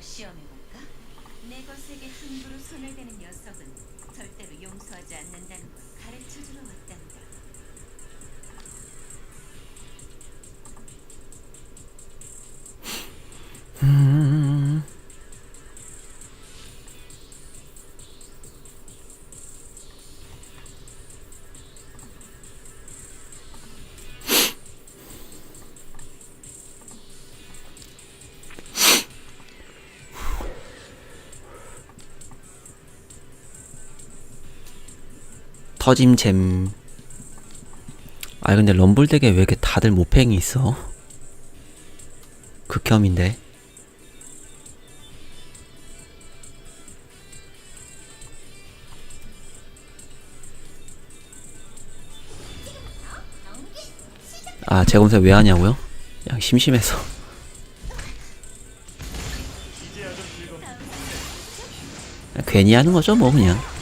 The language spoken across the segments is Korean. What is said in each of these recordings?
시험해볼까? 내 것에게 함부로 손을 대는 녀석은 절대로 용서하지 않는다는 걸 가르쳐주러 왔단 터짐잼. 아 근데 럼블 덱에 왜 이렇게 다들 모팽이 있어? 극혐인데. 아 재검사 왜 하냐고요? 그냥 심심해서. 괜히 하는 거죠 뭐 그냥.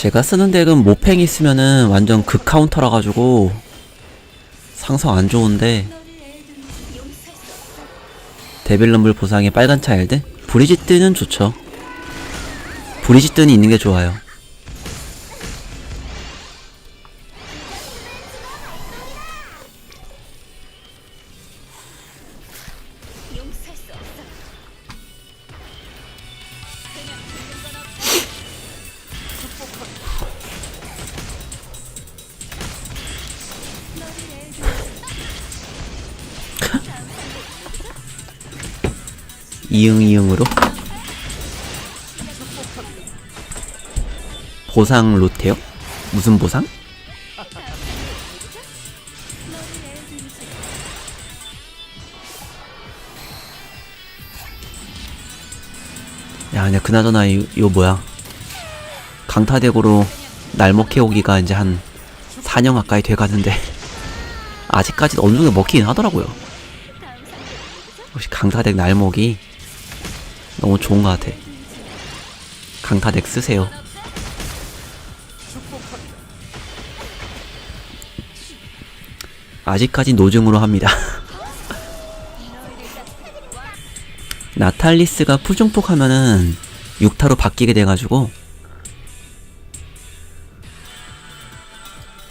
제가 쓰는 덱은 모팽 있으면은 완전 극 카운터라 가지고 상성 안 좋은데 데빌럼블 보상의 빨간 차일드 브리지트는 좋죠. 브리지트는 있는 게 좋아요. 이응 이응으로 보상 로테요? 무슨 보상? 야, 근데 그나저나 이, 이거 뭐야? 강타덱으로 날먹 해오기가 이제 한 4년 가까이 돼가는데 아직까지 어느 정도 먹히긴 하더라고요. 역시 강타덱 날먹이 너무 좋은 것 같아. 강타 덱 쓰세요. 아직까지 노증으로 합니다. 나탈리스가 풀중폭 하면은 6타로 바뀌게 돼가지고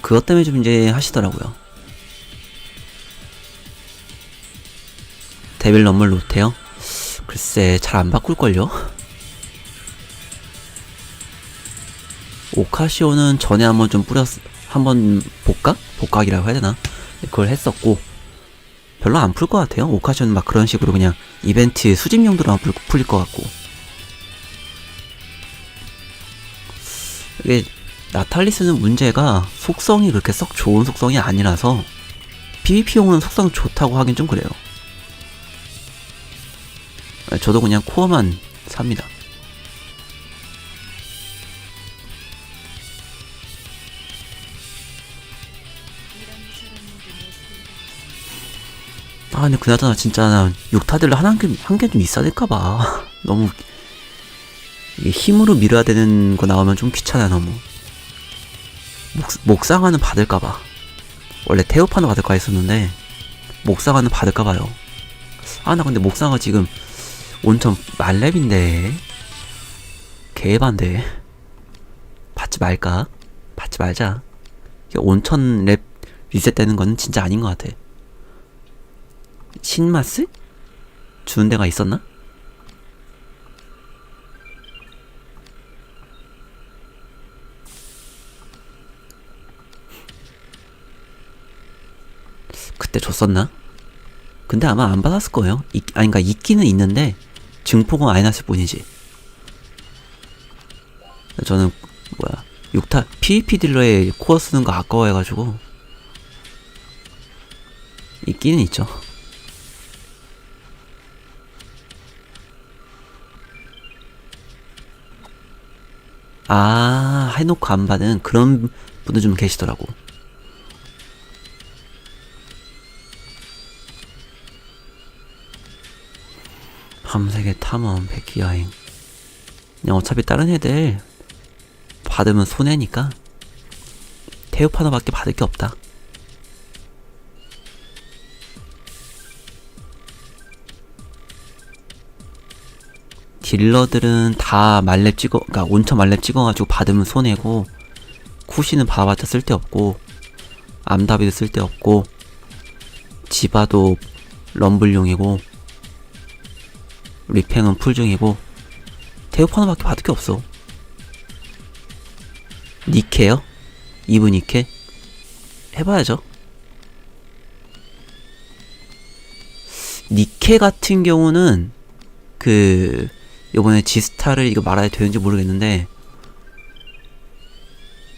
그것 때문에 좀 이제 하시더라고요. 데빌 럼블 로테요? 글쎄 잘 안 바꿀걸요? 오카시오는 전에 한번 좀 뿌렸 한번 복각? 복각이라고 해야 되나? 그걸 했었고 별로 안 풀 것 같아요. 오카시오는 막 그런 식으로 그냥 이벤트 수집 용도로만 풀, 풀릴 것 같고 이게 나탈리스는 문제가 속성이 그렇게 썩 좋은 속성이 아니라서 PVP용은 속성 좋다고 하긴 좀 그래요. 저도 그냥 코어만 삽니다. 아 근데 그나저나 진짜 나 육타들로 한개한 개 좀 있어야 될까봐. 너무 힘으로 밀어야 되는 거 나오면 좀 귀찮아 너무. 목, 목상화는 받을까봐. 원래 태우파는 받을까 했었는데 목상화는 받을까봐요. 아 나 근데 목상화 지금 온천 말렙인데 개반데 받지 말까? 받지 말자 온천 랩 리셋되는 거는 진짜 아닌 것 같아 신마스? 주는 데가 있었나? 그때 줬었나? 근데 아마 안 받았을 거예요. 있, 아니, 그니까 있기는 있는데, 증폭은 안 해놨을 뿐이지. 저는, 뭐야, 6타, PVP 딜러에 코어 쓰는 거 아까워해가지고, 있기는 있죠. 아, 해놓고 안 받은 그런 분들 좀 계시더라고. 밤색의 탐험, 백기 여행. 그냥 어차피 다른 애들 받으면 손해니까 태엽 하나밖에 받을 게 없다. 딜러들은 다 말렙 찍어, 그니까 온천 말렙 찍어가지고 받으면 손해고, 쿠시는 봐봤자 쓸데없고, 암다비도 쓸데없고, 지바도 럼블용이고, 리팽은 풀 중이고, 태엽 하나밖에 받을 게 없어. 니케요? 이브 니케? 해봐야죠. 니케 같은 경우는 그 요번에 지스타를 이거 말해야 되는지 모르겠는데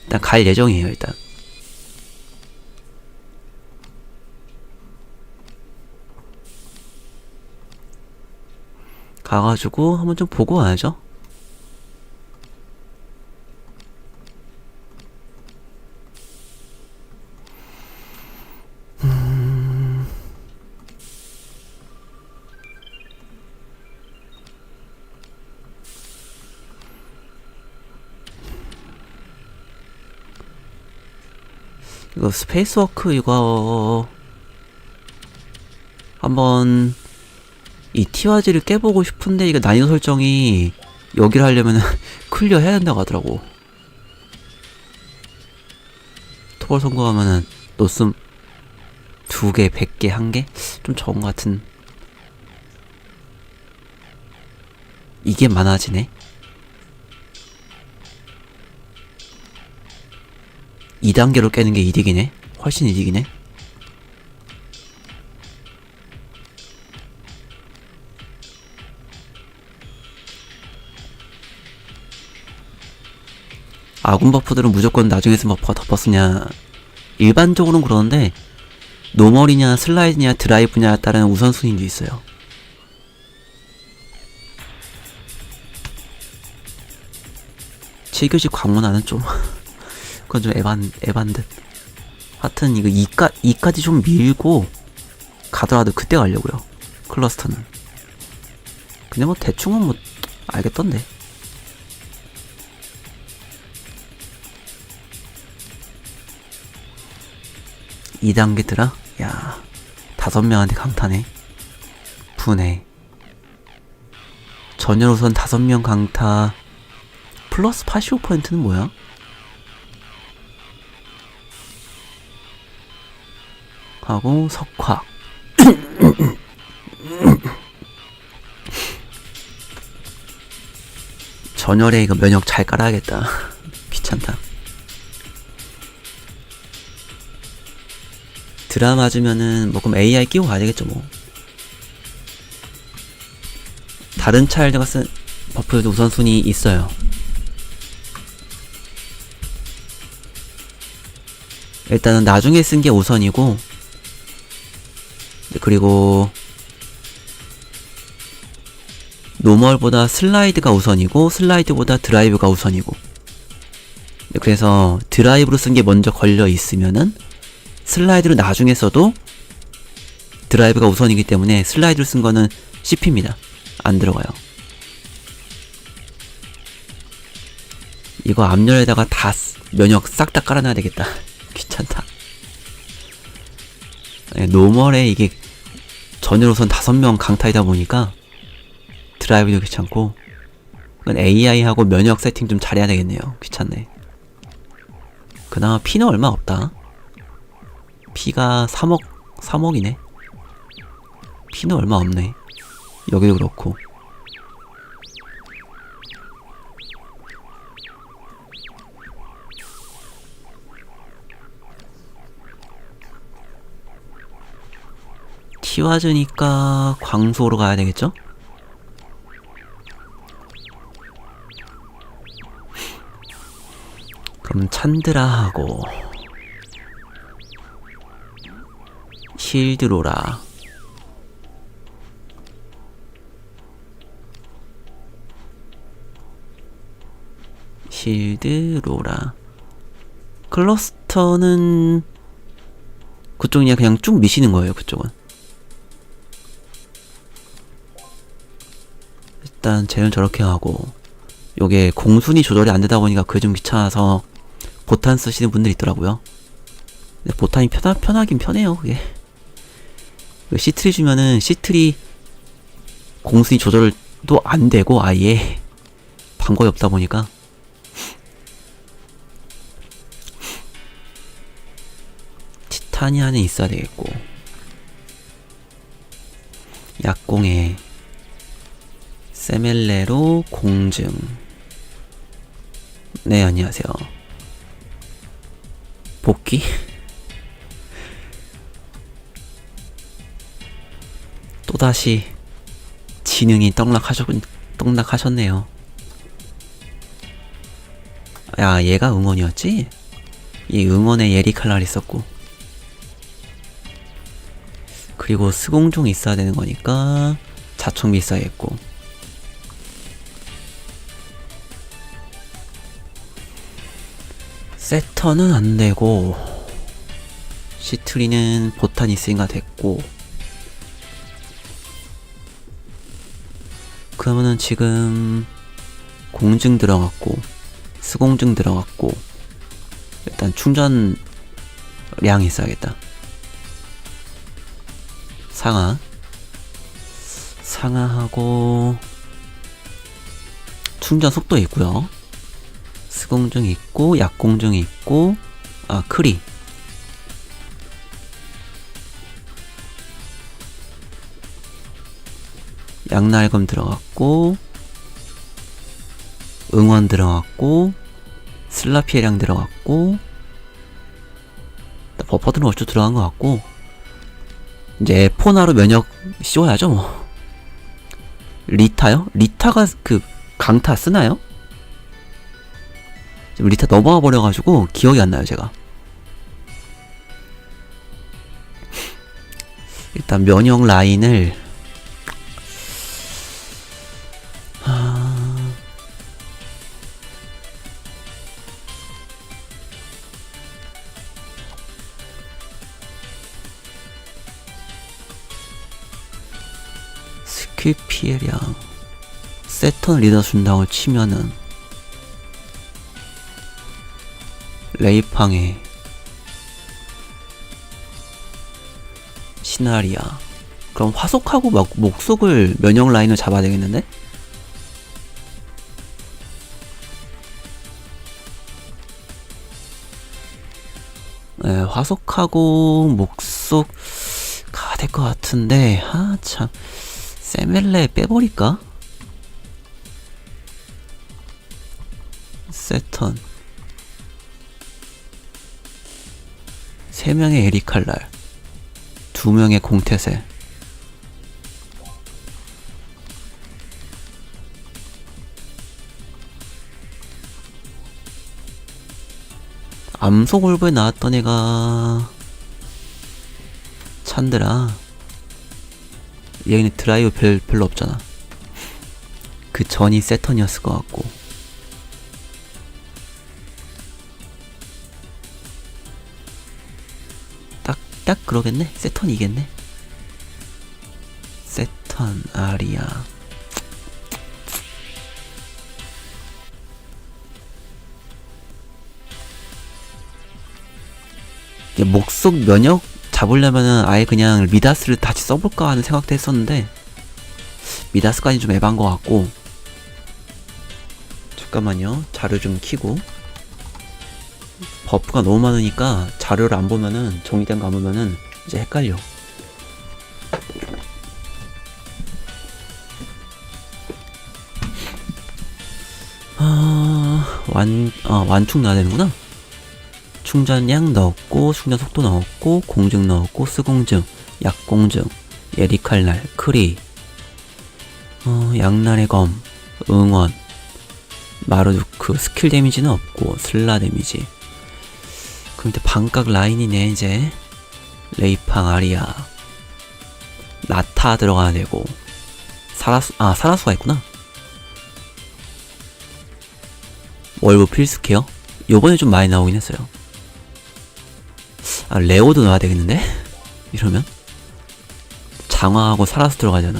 일단 갈 예정이에요 일단 가가지고 한번 좀 보고 와야죠. 이거 스페이스워크 이거 한번 이 티와지를 깨보고 싶은데 이거 난이도 설정이 여기를 하려면 클리어 해야 된다고 하더라고 토벌 성공하면은 노스 두 개, 백 개, 한 개? 좀 적은 것 같은 이게 많아지네 2단계로 깨는 게 이득이네. 훨씬 이득이네. 아군 버프들은 무조건 나중에 쓰면 버프가 더 버스냐. 일반적으로는 그러는데, 노멀이냐, 슬라이드냐, 드라이브냐에 따른 우선순위도 있어요. 칠교시 광문화는 좀, 그건 좀 에반, 에반 듯. 하여튼, 이거 2까, 2까지 좀 밀고, 가더라도 그때 가려고요. 클러스터는. 근데 뭐, 대충은 뭐, 알겠던데. 이단계 들아? 야, 다섯 명한테 강타네. 분해. 전열 우선 다섯 명 강타. 플러스 85%는 뭐야? 하고 석화 전열에 이거 면역 잘 깔아야겠다 귀찮다 드라 맞으면은 뭐 그럼 AI 끼고 가야 되겠죠 뭐. 다른 차일드가 쓴 버프에도 우선순위 있어요. 일단은 나중에 쓴 게 우선이고 네, 그리고 노멀보다 슬라이드가 우선이고 슬라이드보다 드라이브가 우선이고. 네, 그래서 드라이브로 쓴 게 먼저 걸려 있으면은 슬라이드를 나중에 써도 드라이브가 우선이기 때문에 슬라이드를 쓴 거는 씹힙니다. 안 들어가요. 이거 앞열에다가 다 쓰- 면역 싹 다 깔아놔야 되겠다. 귀찮다. 네, 노멀에 이게 전열우선 다섯 명 강타이다 보니까 드라이브도 귀찮고 그건 AI하고 면역 세팅 좀 잘해야 되겠네요. 귀찮네. 그나마 피는 얼마 없다 피가 3억 3억이네? 피는 얼마 없네. 여기도 그렇고. 티와즈니까 광소로 가야 되겠죠? 그럼 찬드라하고 힐드로라 힐드로라 클러스터는 그쪽이 그냥 쭉 미시는 거예요 그쪽은 일단 쟤는 저렇게 하고 요게 공순위 조절이 안 되다 보니까 그게 좀 귀찮아서 보탄 쓰시는 분들이 있더라고요. 보탄이 편하, 편하긴 편해요, 그게. 그 C3 주면은 C3 공순위 조절도 안 되고 아예 방법이 없다 보니까. 티타니아는 있어야 되겠고. 약공에 세멜레로 공증. 네 안녕하세요. 복귀 또다시 지능이 떡락하셨, 떡락하셨네요. 야 얘가 응원이었지? 이 응원에 예리 칼날 있었고. 그리고 스공종 있어야 되는 거니까 자총비 있어야겠고. 세터는 안 되고 시트리는 보탄 있으니까 됐고 그러면은 지금 공증 들어갔고 스공증 들어갔고 일단 충전량 있어야겠다. 상하. 상하하고 충전 속도 있고요. 스공증 있고 약공증 있고 아 크리 양날검 들어갔고 응원 들어갔고 슬라피에량 들어갔고 버퍼드는 얼추 들어간 것 같고 이제 포나로 면역 씌워야죠 뭐 리타요? 리타가 그 강타 쓰나요? 지금 리타 넘어가 버려가지고 기억이 안 나요 제가 일단 면역 라인을 스킬 피해량 세턴 리더 준다고 치면은 레이팡의 시나리아. 그럼 화속하고 막 목속을 면역 라인을 잡아야 되겠는데? 네, 화속하고 목속 가야 될것 같은데. 아참 세멜레 빼버릴까? 세턴. 세 명의 에리칼날. 두 명의 공태세. 암소 골부에 나왔던 애가 찬드라 얘는 드라이브 별, 별로 없잖아. 그 전이 세턴이었을 것 같고. 딱, 딱 그러겠네? 세턴이 이겠네? 세턴 아리아 목속 면역 잡으려면은 아예 그냥 미다스를 다시 써볼까 하는 생각도 했었는데 미다스까지 좀 에반 것 같고. 잠깐만요. 자료 좀 키고. 버프가 너무 많으니까 자료를 안 보면은 정리된 거 안 보면은 이제 헷갈려. 아, 완, 아, 완충 나야 되는구나. 충전량 넣었고 충전 속도 넣었고 공증 넣었고 스공증 약공증 예리칼날 크리 어, 양날의 검 응원 마르두크 스킬 데미지는 없고 슬라 데미지. 이제 반각 라인이네 이제. 레이팡 아리아. 나타 들어가야 되고. 사라수 아 사라수가 있구나. 월브 필수 케어? 요번에 좀 많이 나오긴 했어요 아, 레오도 넣어야 되겠는데? 이러면? 장화하고 살아서 들어가잖아.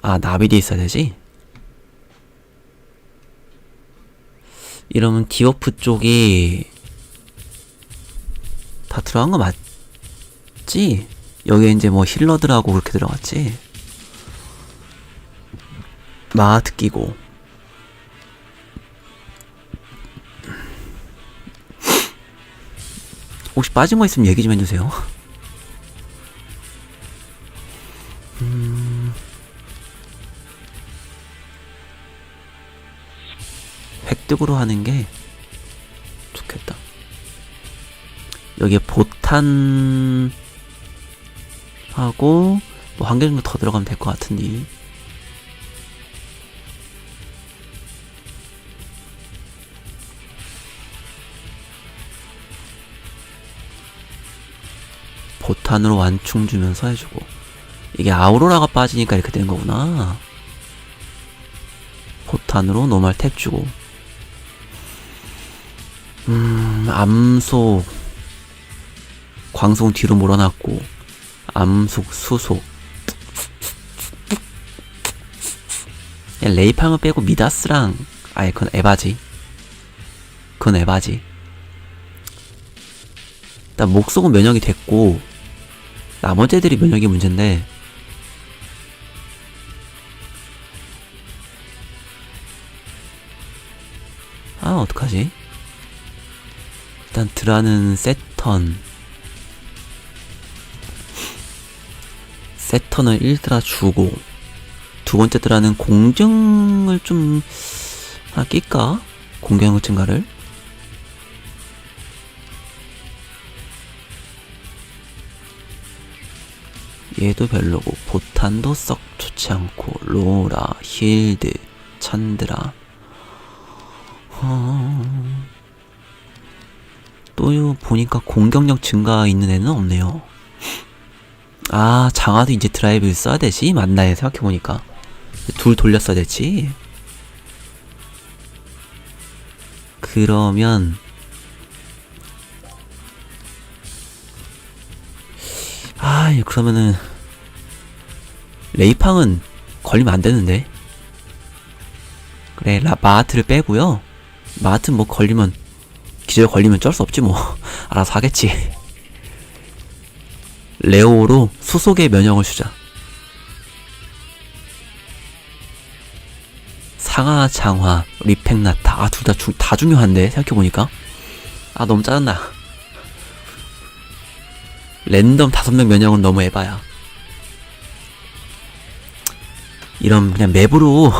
아, 나비디 있어야 되지? 이러면 디워프 쪽이 다 들어간 거 맞지? 여기에 이제 뭐 힐러들하고 그렇게 들어갔지? 마하트 끼고 혹시 빠진 거 있으면 얘기 좀 해주세요. 음. 획득으로 하는 게 좋겠다. 여기에 보탄 하고 뭐 한 개 정도 더 들어가면 될 것 같은데. 보탄으로 완충 주면서 해주고. 이게 아우로라가 빠지니까 이렇게 된 거구나. 보탄으로 노말 탭 주고. 음 암속 광송 뒤로 몰아놨고. 암속 수속 야, 레이팡을 빼고 미다스랑 아예 그건 에바지. 그건 에바지. 일단 목속은 면역이 됐고 나머지 애들이 면역이 문제인데. 아 어떡하지? 일단 드라는 세턴. 세턴을 1드라 주고 두 번째 드라는 공증을 좀 하나 낄까? 공경 증가를 얘도 별로고 보탄도 썩 좋지 않고 로라 힐드 찬드라. 어... 또 보니까 공격력 증가 있는 애는 없네요. 아 장화도 이제 드라이브를 써야 되지? 맞나요? 생각해보니까. 둘 돌렸어야 되지? 그러면 아, 그러면은 레이팡은 걸리면 안 되는데. 그래, 라, 마하트를 빼고요. 마하트 뭐 걸리면 기절 걸리면 쩔 수 없지 뭐. 알아서 하겠지. 레오로 수속의 면역을 주자. 상하 장화, 리팩나타, 아, 둘 다 다 중요한데, 생각해보니까. 아, 너무 짜증나. 랜덤 다섯 명 면역은 너무 에바야. 이런 그냥 맵으로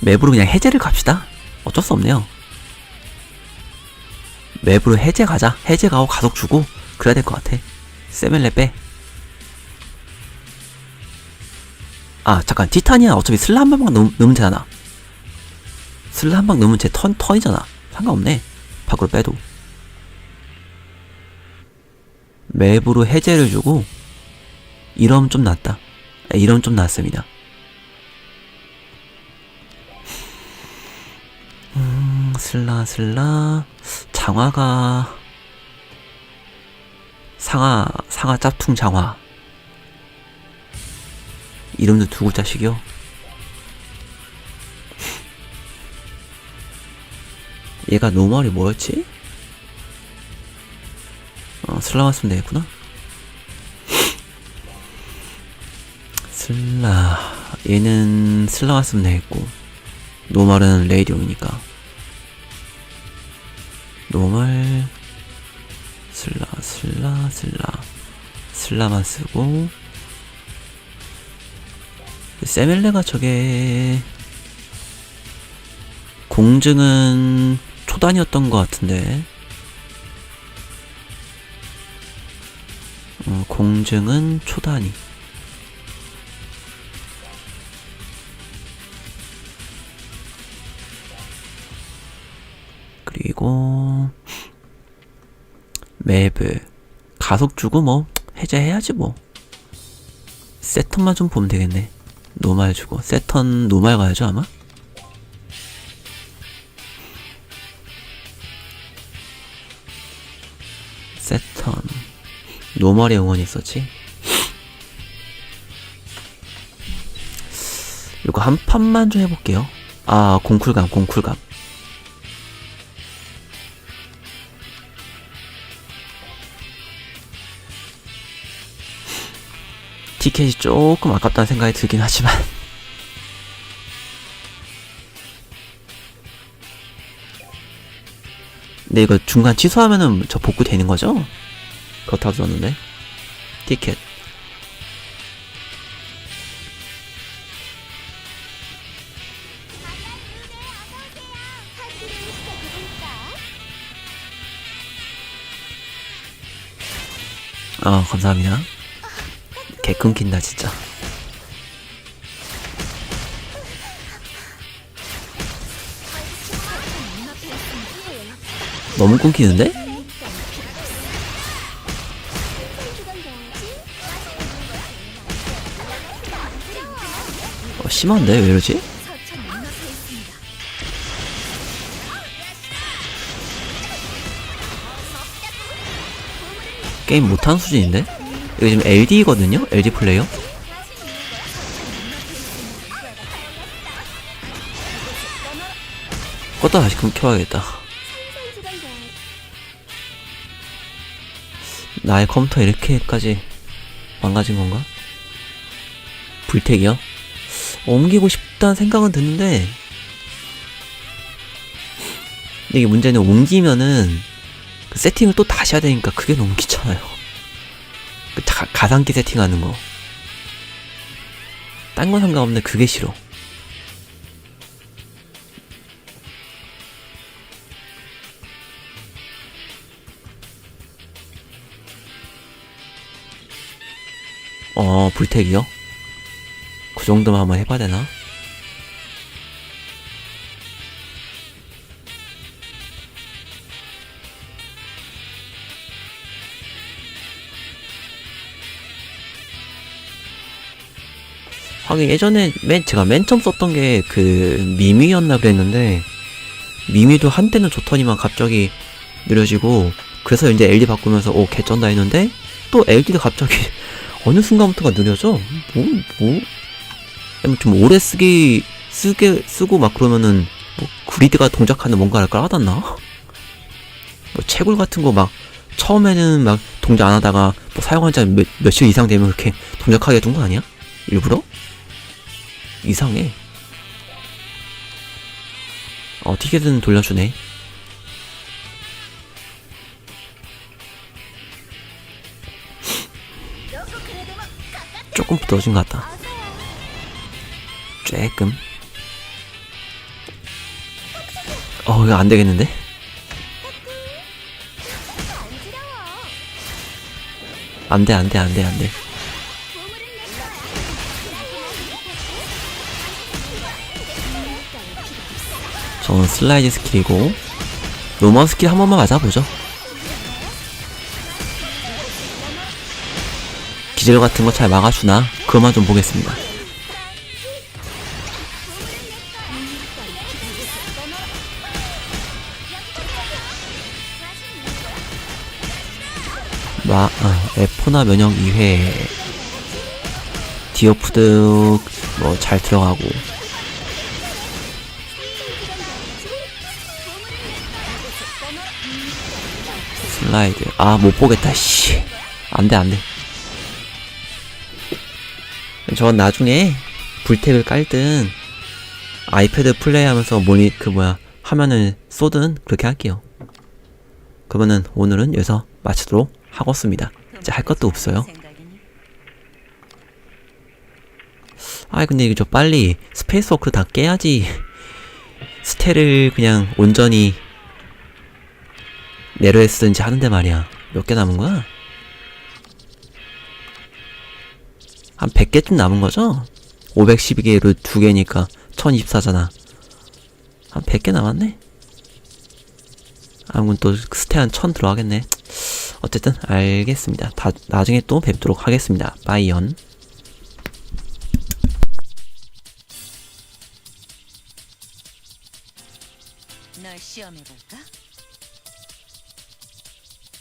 맵으로 그냥 해제를 갑시다. 어쩔 수 없네요. 맵으로 해제 가자. 해제 가고 가속 주고 그래야 될 것 같아. 세멜레 빼. 아 잠깐 티타니아 어차피 슬라 한 방만 넣, 넣으면 되잖아. 슬라 한 방 넣으면 제 턴 턴이잖아. 상관없네. 밖으로 빼도. 맵으로 해제를 주고 이러면 좀 낫다. 네, 이러면 좀 낫습니다. 슬라 슬라 장화가 상하 상하 짭퉁 장화 이름도 두 글자씩이요. 얘가 노멀이 뭐였지? 어, 슬라 왔으면 되겠구나. 슬라. 얘는 슬라 왔으면 되겠고. 노멀은 레이디오이니까. 노멀. 슬라, 슬라, 슬라. 슬라만 쓰고. 세멜레가 저게. 공증은 초단이었던 것 같은데. 어, 공증은 초단위. 가속 주고 뭐 해제해야지 뭐. 세턴만 좀 보면 되겠네. 노말 주고 세턴 노말 가야죠 아마. 세턴 노멀의 응원이 있었지. 이거 한 판만 좀 해볼게요. 아, 공쿨감, 공쿨감. 티켓이 조금 아깝다는 생각이 들긴 하지만. 근데 이거 중간 취소하면은 저 복구 되는 거죠? 그렇다고 들었는데. 티켓. 아, 감사합니다. 개 끊긴다, 진짜. 너무 끊기는데? 어, 심한데? 왜 이러지? 게임 못하는 수준인데? 이거 지금 LD거든요? LD 플레이어? 껐다 다시 금 켜야겠다. 나의 컴퓨터 이렇게까지 망가진 건가? 불택이요? 옮기고 싶다는 생각은 드는데 이게 문제는 옮기면은 그 세팅을 또 다시 해야 되니까 그게 너무 귀찮아요. 그 가, 가상기 세팅하는 거. 딴 건 상관없는데 그게 싫어. 어, 불택이요? 그 정도만 한번 해봐야 되나? 하긴 예전에 맨 제가 맨 처음 썼던 게 그 미미였나 그랬는데 미미도 한때는 좋더니만 갑자기 느려지고 그래서 이제 LD 바꾸면서 오 개쩐다 했는데 또 LD도 갑자기 어느 순간부터가 느려져 뭐 뭐? 아니, 좀 오래 쓰기 쓰게 쓰고 막 그러면은 뭐 그리드가 동작하는 뭔가를 깔아놨나? 뭐 채굴 같은 거 막 처음에는 막 동작 안 하다가 뭐 사용한 지 몇, 며칠 이상 되면 그렇게 동작하게 둔 거 아니야? 일부러? 이상해. 어떻게든 돌려주네. 조금 부러진 것 같다. 쬐끔. 어, 이거 안 되겠는데? 안 돼, 안 돼, 안 돼, 안 돼. 저는 슬라이드 스킬이고, 로마 스킬 한 번만 맞아보죠. 기절 같은 거 잘 막아주나? 그것만 좀 보겠습니다. 마, 아, 에포나 면역 2회. 디오프드, 뭐, 잘 들어가고. 슬라이드. 아, 못 보겠다, 씨. 안 돼, 안 돼. 전 나중에 불택을 깔든 아이패드 플레이하면서 모니 그 뭐야 화면을 쏘든 그렇게 할게요. 그러면은 오늘은 여기서 마치도록 하겠습니다. 이제 할 것도 없어요. 생각이니? 아 근데 이거 저 빨리 스페이스 워크 다 깨야지 스텔을 그냥 온전히 내려에 쓰든지 하는데 말이야. 몇 개 남은 거야? 한 100개쯤 남은 거죠? 512개로 두 개니까 1024잖아. 한 100개 남았네? 아무튼 또 스테 한 1000 들어가겠네. 어쨌든 알겠습니다. 다 나중에 또 뵙도록 하겠습니다. 바이언. 널 시험해볼까?